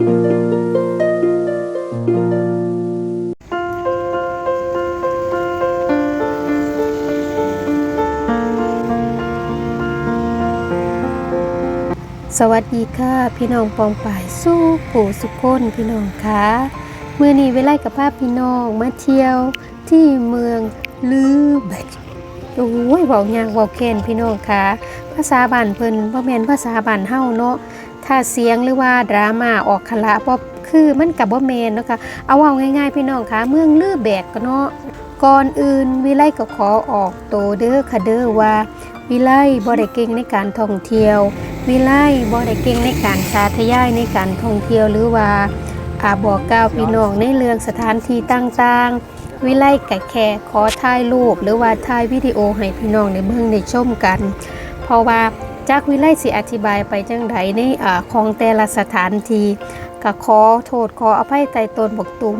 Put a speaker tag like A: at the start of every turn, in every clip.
A: สวัสดีค่ะพี่น้องปองป่ายสู้ปู่สุขคนพี่น้องคะเมื่อนี้เวลากับภาพพี่น้องมาเที่ยวที่เมืองลือเบกโอ้ยเว้ายากเว้าแค้นพี่น้องคะภาษาบ้านเพิ่นบ่แม่นภาษาบ้านเฮาเนาะ ถ้าเสียงหรือว่าดราม่าออกคละบ่คือมันกับบ่แมนเนาะค่ะเอาเว้าง่ายๆพี่น้องคะเมืองลือแบกเนาะก่อนอื่นวิไลก็ขอออกโตเด้อค่ะเด้อว่าวิไลบ่ได้เก่งในการท่องเที่ยว วิไลบ่ได้เก่งในการสาธยายในการท่องเที่ยวหรือว่าอาบอกกล่าวพี่น้องในเรื่องสถานที่ต่างๆ วิไลกะแค่ขอถ่ายรูปหรือว่าถ่ายวิดีโอให้พี่น้องได้เบิ่งได้ชมกัน เพราะว่า จากวิไลสิอธิบายไปจังไดในอาของแต่ละสถานที่ก็ขอโทษขออภัยใต้ตนบกตุม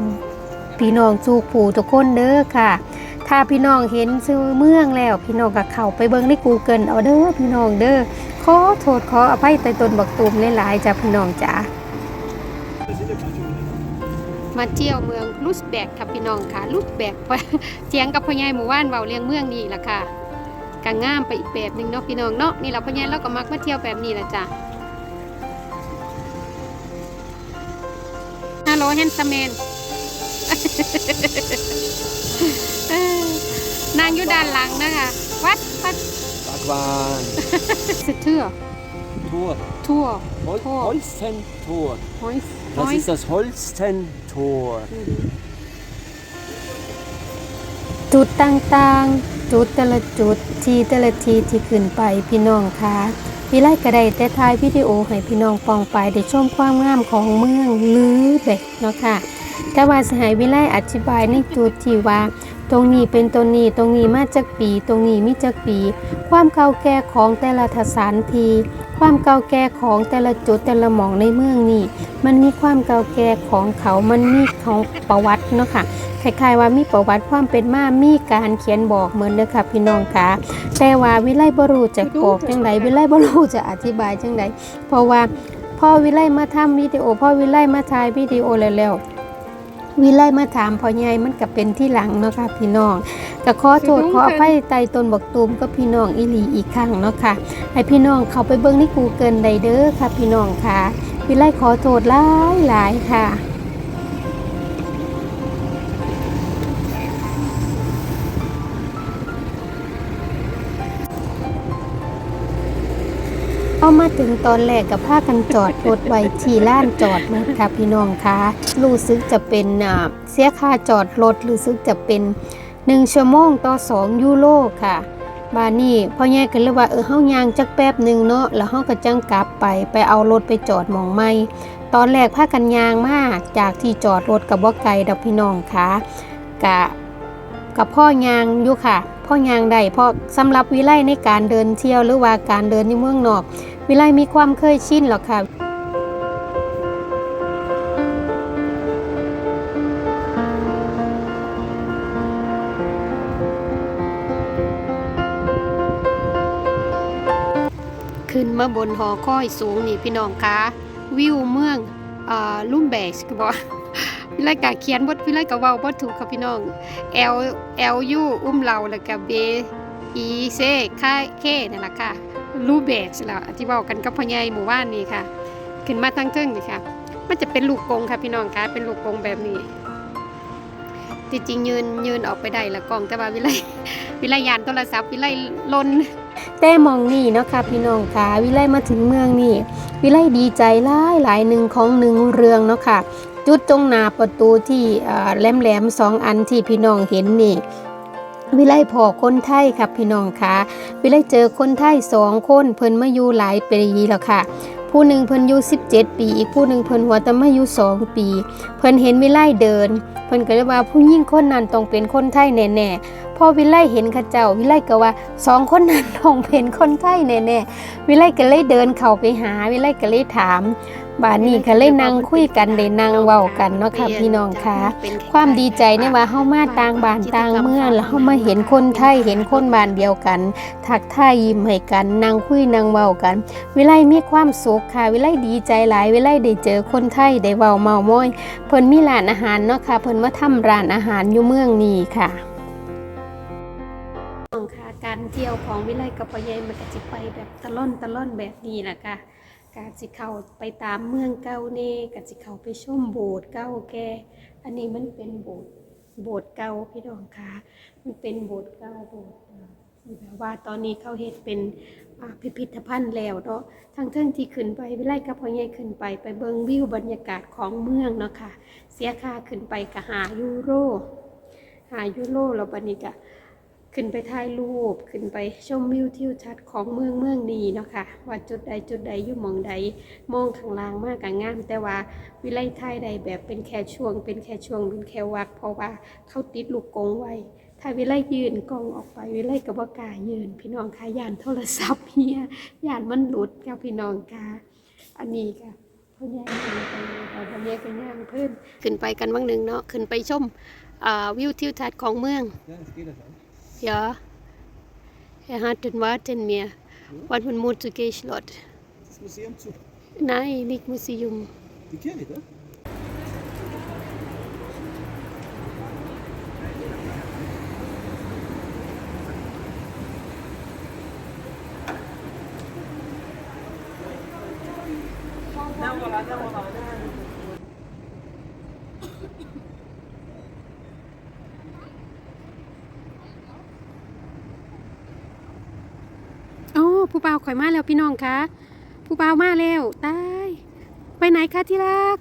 A: พี่น้องจูกผู้ทุกคนเด้อค่ะ ถ้าพี่น้องเห็นซื้อเมืองแล้ว พี่น้องก็เข้าไปเบิ่งใน Google เอาเด้อพี่น้องเด้อขอโทษขออภัยใต้ตนบกตูมหลายๆจ้ะพี่น้องจ๋ามาเที่ยวเมืองลุสแบกค่ะพี่น้องค่ะลุสแบกเจียงกับพ่อใหญ่หมู่บ้านเว้าเลียงเมืองนี่ล่ะค่ะ กังามไปอีกแบบหนึงเนาะพี่น้องเนาะนี่เราพ่อใหญ่เราก็มักมาเที่ยวแบบนี้ล่ะจ้ะฮัลโหลแฮนซัมแมนนางอยู่ด้านหลังนะคะวัดวัด
B: Bagwan,
A: สิเทือ
B: Tor,
A: ทั่ว
B: Hol
A: Tor.
B: Holsten-Tor.
A: หอยห
B: Das
A: อย
B: ist das Holsten-Tor.
A: จุดต่างๆ จุดแต่ละจุดทีแต่ละทีที่ขึ้นไปพี่น้องคะพี่ไล่กระไดแต่ท้ายวิดีโอให้พี่น้องปองไปได้ชมความงามของเมืองลือเบกเนาะค่ะแต่ว่าสหายวิไลอธิบายในจุดที่ว่า ตรงนี้เป็นตัวนี้ตรงนี้มาจากปี ตรงนี้มีจากปี ความเก่าแก่ของแต่ละสานที ความเก่าแก่ของแต่ละจุดแต่ละหมองในเมืองนี่ มันมีความเก่าแก่ของเขา มันมีของประวัติเนาะค่ะคล้ายๆว่ามีประวัติความเป็นมา มีการเขียนบอกเหมือนเด้อค่ะพี่น้องค่ะ แต่ว่าวิไลบรูจะบอกจังไดวิไลบรูจะอธิบายจังไดเพราะว่าพ่อวิไลมาทำวิดีโอ พ่อวิไลมาถ่ายวิดีโอแล้ว วิไลมาถามพ่อใหญ่มันก็เป็นที่หลังเนาะค่ะพี่น้องก็ขอโทษขออภัยไตตนบอกตูมก็พี่น้องอีหลีอีกครั้งเนาะค่ะให้พี่น้องเข้าไปเบิ่งในกูเกิลได้เด้อค่ะพี่น้องค่ะวิไลขอโทษหลายหลายๆค่ะ เอามาถึงตอนแรกกับผ้ากันจอดรถไว้ที่ล้านจอดรถค่ะพี่น้องคะรู้สึกจะเป็นเสียค่าจอดรถรู้สึกจะเป็น1ชั่วโมงต่อ 2 ยูโรค่ะบานนี้พ่อแย่กันเลยว่าเออเฮายางจักแป๊บหนึ่งเนาะแล้วเฮาก็จังกลับไปไปเอารถไปจอดมองไม่ตอนแรกพากันยางมากจากที่จอดรถกับบ่ไกลดอกพี่น้องค่ะกะกับพ่อยางอยู่ค่ะ พ่อยางได้เพราะสำหรับวิไลในการเดินเที่ยวหรือว่าการเดินในเมืองนอก วิไลมีความเคยชินหรอกค่ะขึ้นมาบนหอคอยสูงนี่พี่น้องคะวิวเมืองอ่าลุ่มแบกก็บอก วิไลกะเขียนบทวิไลกะเว้าบ่ถูกค่ะพี่น้อง L L U อุ้มเราแล้วก็ B E C K K นั่นแหละค่ะรูปแบบแล้วที่เว้ากันกับพ่อใหญ่หมู่บ้านนี่ค่ะ ขึ้นมาทางเทิงนี่ค่ะ มันจะเป็นลูกกงค่ะพี่น้องคะเป็นลูกกงแบบนี้ที่จริงยืนยืนออกไปได้ละกล้องแต่ว่าวิไลวิไลยานโทรศัพท์วิไลลนแต่มองนี่เนาะค่ะพี่น้องค่ะวิไลมาถึงเมืองนี่วิไลดีใจหลายหลายหนึ่งของหนึ่งเรืองเนาะค่ะ จุดตรงหน้าประตูที่แหลมแหลมๆสองอันที่พี่น้องเห็นนี่วิไลพอคนไทยครับพี่น้องค่ะวิไลเจอคนไทยสองคนเพิ่นมาอยู่หลายปีแล้วค่ะ ผู้หนึ่งเพิ่นอยู่17 ปี อีกผู้หนึ่งเพิ่นหัวแต่มาอยู่2ปี เพิ่นเห็นวิไลเดิน เพิ่นก็เลยว่าผู้หญิงคนนั้นต้องเป็นคนไทยแน่ๆพอวิไลเห็นข้าเจ้าวิไลก็ว่าสองคนนั้นต้องเป็นคนไทยแน่ๆวิไลก็เลยเดินเข้าไปหาวิไลก็เลยถาม บานนี้ก็เลยนั่งคุยกันได้นั่งเว้ากันเนาะค่ะพี่น้องค่ะ ความดีใจเนี่ยว่าเฮามาต่างบ้านต่างเมืองแล้วเฮามาเห็นคนไทยเห็นคนบ้านเดียวกัน ทักทายยิ้มให้กันนั่งคุยนั่งเว้ากัน วิไลมีความสุขค่ะ วิไลดีใจหลาย วิไลได้เจอคนไทยได้เว้าเมาม้อยเพิ่นมีร้านอาหารเนาะค่ะเพิ่นมาทำร้านอาหารอยู่เมืองนี้ค่ะค่ะการเที่ยวของวิไลกับปะเยมันก็สิไปแบบตะล่อนตะล่อนแบบนี้แหละค่ะ การสิเข้าไปตามเมืองเก่าเน่การสิเข้าไปชมโบสถ์เก่าแก่อันนี้มันเป็นโบสถ์โบสถ์เก่าพี่น้องค่ะมันเป็นโบสถ์เก่าโบสถ์แบบว่าตอนนี้เขาเฮ็ดเป็นพิพิธภัณฑ์แล้วเนาะทั้งเทิงที่ขึ้นไปวิไลกับพ่อใหญ่ขึ้นไปไปเบิ่งวิวบรรยากาศของเมืองเนาะค่ะ เสียค่าขึ้นไปก็หายูโรหายูโรแล้วบัดนี้ก็ ขึ้นไปถ่ายรูป ขึ้นไปชมวิวทิวทัศน์ของเมืองเมืองนี้เนาะค่ะว่าจุดใดจุดใดอยู่มองใดมองข้างล่างมากกับงาม แต่ว่าวิไลไทยใดแบบเป็นแค่ช่วง เป็นแค่ช่วงเป็นแค่วักเพราะว่าเขาติดลูกกงไว้ถ้าวิไลยืนกองออกไปวิไลกับว่ากายืน พี่น้องค่ะยานโทรศัพท์เฮียยานมันหลุดกับพี่น้องค่ะอันนี้ค่ะพ่อใหญ่ขึ้นไปพ่อใหญ่ก็ย่างเพิ่นขึ้นไปกันบางหนึ่งเนาะขึ้นไปชมวิวทิวทัศน์ของเมือง
B: Ja.
A: Er hat den Wort in mir. Hm? Ja. Wort mit Mut zu Geichlot.
B: Das Museum zu?
A: Nein, nicht Museum.
B: Die Kirche,
A: oder? ผู้บ่าวข่อยมาแล้วพี่น้องคะผู้บ่าวมาแล้วตายไปไหนคะที่รัก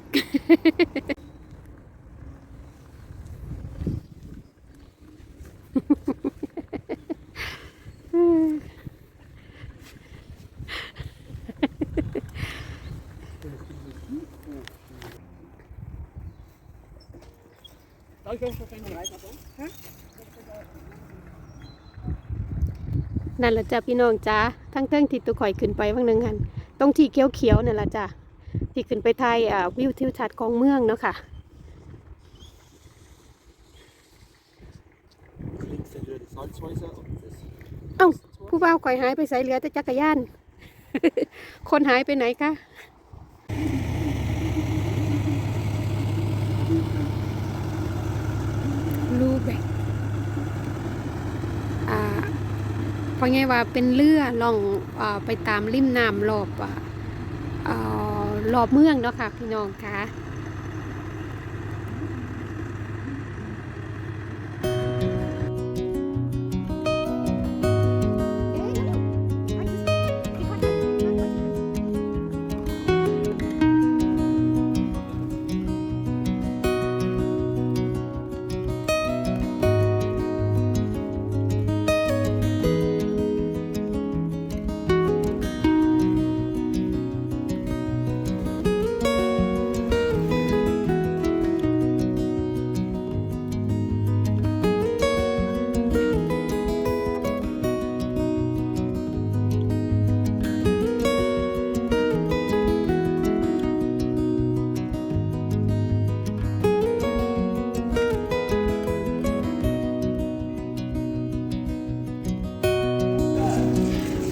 A: นั่นแหละจ้ะพี่น้องจ้า ทั้งเทิงที่ตัวข่อยขึ้นไปบางหนึ่งหันตรงที่เขียวๆนั่นแหละจ้ะที่ขึ้นไปไทยอ่าวิวทิวทัศน์ของเมืองเนาะค่ะเอ้าผู้บ่าวข่อยหายไปใส่เรือแต่จักรยาน คนหายไปไหนคะลูแบกอ่า เพราะไงว่าเป็นเรือล่องอไปตามริมน้ำรอบอ่าอ่ารอบเมืองเนาะค่ะพี่น้องค่ะ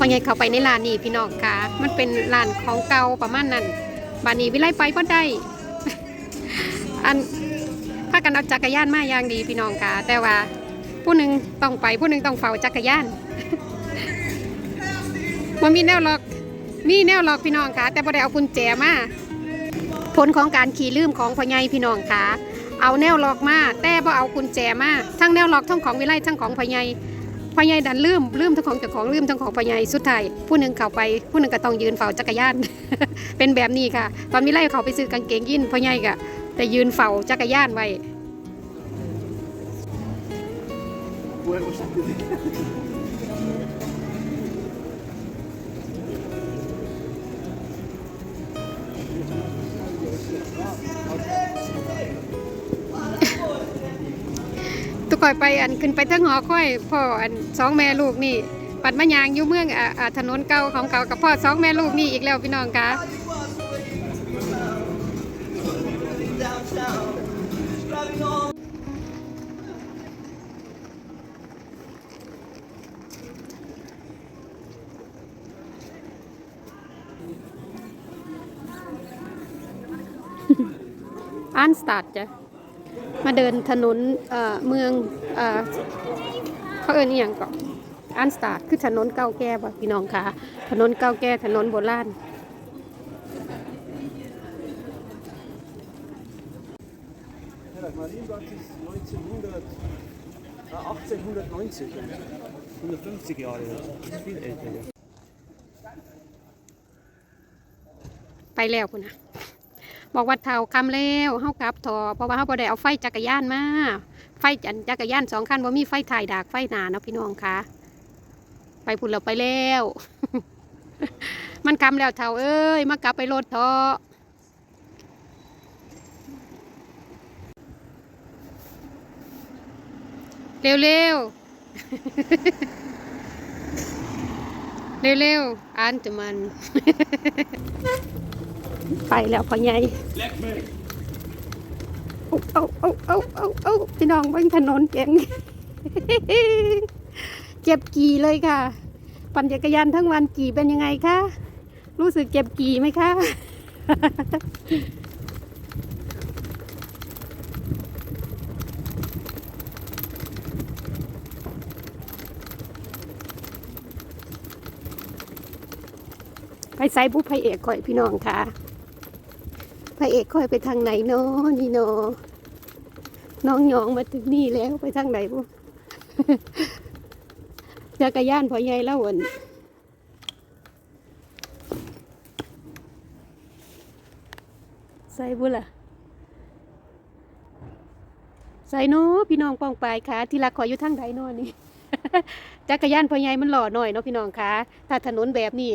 A: อใหญ่เข้าไปในร้านนี่พี่น้องค่ะ มันเป็นร้านของเก่าประมาณนั้นบานนี้วิไลไปก็ได้ อันพากันเอาจักรยานมาอย่างดีพี่น้องค่ะ แต่ว่าผู้หนึ่งต้องไปผู้หนึ่งต้องเฝ้าจักรยานมันมีแนวล็อก มีแนวล็อกพี่น้องค่ะ แต่บ่ได้เอากุญแจมาผลของการขี่ลืมของพ่อใหญ่พี่น้องค่ะ เอาแนวล็อกมาแต่บ่เอากุญแจมาทั้งแนวล็อกทั้งของวิไลทั้งของพ่อใหญ่ พ่อใหญ่ดันลืมลืมทั้งของเจ้าของลืมทั้งของพ่อใหญ่สุดท้ายผู้หนึ่งเข้าไป ผู้หนึ่งก็ต้องยืนเฝ้าจักรยาน เป็นแบบนี้ค่ะ ตอนมิไล่เขาไปซื้อกางเกงยีนพ่อใหญ่ก็แต่ยืนเฝ้าจักรยานไว้ ตุกอยไปอันขึ้นไปทั้งหอค่อยพ่ออันสองแม่ลูกนี่ ปัดมะยางอยู่เมืองอ่าอ่าถนนเก่าของเก่ากับพ่อสองแม่ลูกนี่อีกแล้วพี่น้องคะ
C: อันสตาร์ทจ้ะ มาเดินถนนเอ่อเมืองเอ่อเขาเอิ้นอหย่างก่อนอันสตาร์ทคือถนนเก่าแก่บ่พี่น้องค่ะ ถนนเก่าแก่ถนนโบราณ
B: Ja, Marienbad ist 1900, äh, 1890. 150 Jahre alt. Das ist viel älter. Ja.
C: ไปแล้วพุ่นนะ บอกว่าเท่าคำแล้วเฮากลับถอเพราะว่าเฮาบ่ได้เอาไฟจักรยานมาไฟจันจักรยานสองคันบ่มีไฟถ่ายดากไฟหนาเนาะพี่น้องคะไปพุ่นเราไปแล้ว มันคำแล้วเท่าเอ้ยมากลับไปรถเถอะเร็วๆเร็วอ่านจะมัน ไปแล้วพ่อใหญ่เอาเอาเอาเอาเอาเอาพี่น้องบิ่งถนนเก่งเจ็บกี่เลยค่ะ ปั่นจักรยานทั้งวันกี่เป็นยังไงคะรู้สึกเจ็บกี่ไหมคะไปใส่บุพพระเอกคอยพี่น้องค่ะ พระเอกค่อยไปทางไหนเนาะนี่เนาะน้องยองมาถึงนี่แล้วไปทางไหนบุจักรยานพอใหญ่แล้ววันใส่บุล่ะใส่เนาะพี่น้องป้องปลายค่ะที่รักขอยอยู่ทางใดเนาะนี่จักรยานพอใหญ่มันหล่อหน่อยเนาะพี่น้องค่ะถ้าถนนแบบนี้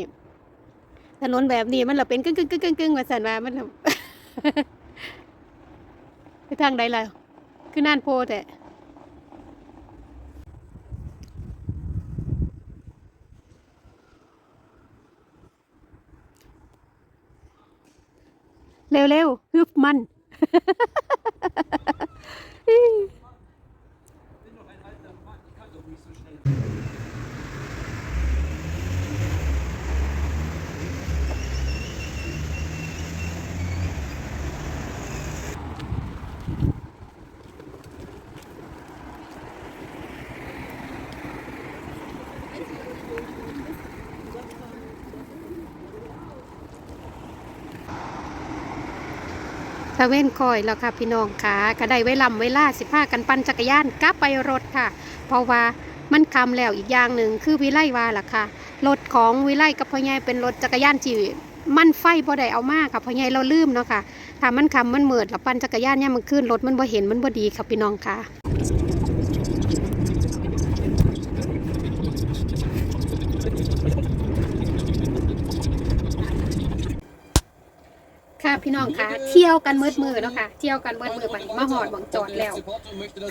C: ถนนแบบนี้มันเราเป็นกึ่งกึ่งกึ่งกึ่งกึ่งว่าสันว่ามัน ไปทางใดล่ะคือน่านโพแต่เร็วเร็วๆฮึบมัน ตะเว้นคอยแล้วค่ะพี่น้องค่ะก็ได้ไว้ลาเวลาสิพากันปั่นจักรยานกลับไปรถค่ะ เพราะว่ามันคำแล้วอีกอย่างหนึ่งคือวิไลว่าล่ะค่ะรถของวิไลกับพ่อใหญ่เป็นรถจักรยานจีมันไฟบ่ได้เอามากค่ะพ่อใหญ่เราลืมเนาะค่ะถ้ามันคำมันเหมิดแล้วปั่นจักรยานเนี่ยมันขึ้นรถมันบ่เห็นมันบ่ดีค่ะพี่น้องค่ะ พี่น้องค่ะเที่ยวกันมืดมือเนาะค่ะเที่ยวกันมืดมือไปมาหอดบังจอดแล้ว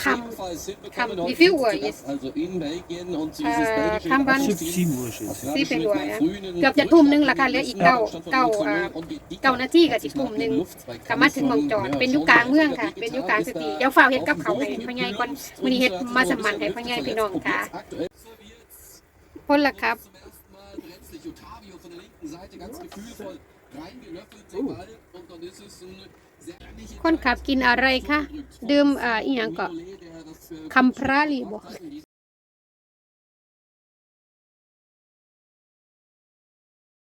C: Kam- Kam- wie viel Uhr ist?
D: Also in Belgien und
C: Äh,
D: dieses belgische
C: Kam wann?
D: Immunsystem
B: 7 Uhr schon.
D: auf
C: สิบเอ็ด
D: Herdenschnitt
C: หัว
D: nach
C: อะ
D: Grünen
C: เกือบจะทุ่มหนึงและค่ะเหลืออีกเก้าเก้าอ่าเก้านาทีก็สิทุ่มหนึ่งกลับมาถึงหมองจอดเป็นอยุกลางเมืองค่ะ เป็นอยุกลางสตรีเดี๋ยวฝ้าวเฮ็ดกับเขาวให้พ่อใหญ่ก่อนมื้อนี้เฮ็ดมาสมันให้พ่อใหญ่พี่น้องค่ะพ่นละครับ
D: Zum ersten Mal brenzlig Otavio von der linken Seite ganz gefühlvoll
C: คนขับกินอะไรคะ ดื่มอ่าอีหยังก็คำพระลีบ
D: อก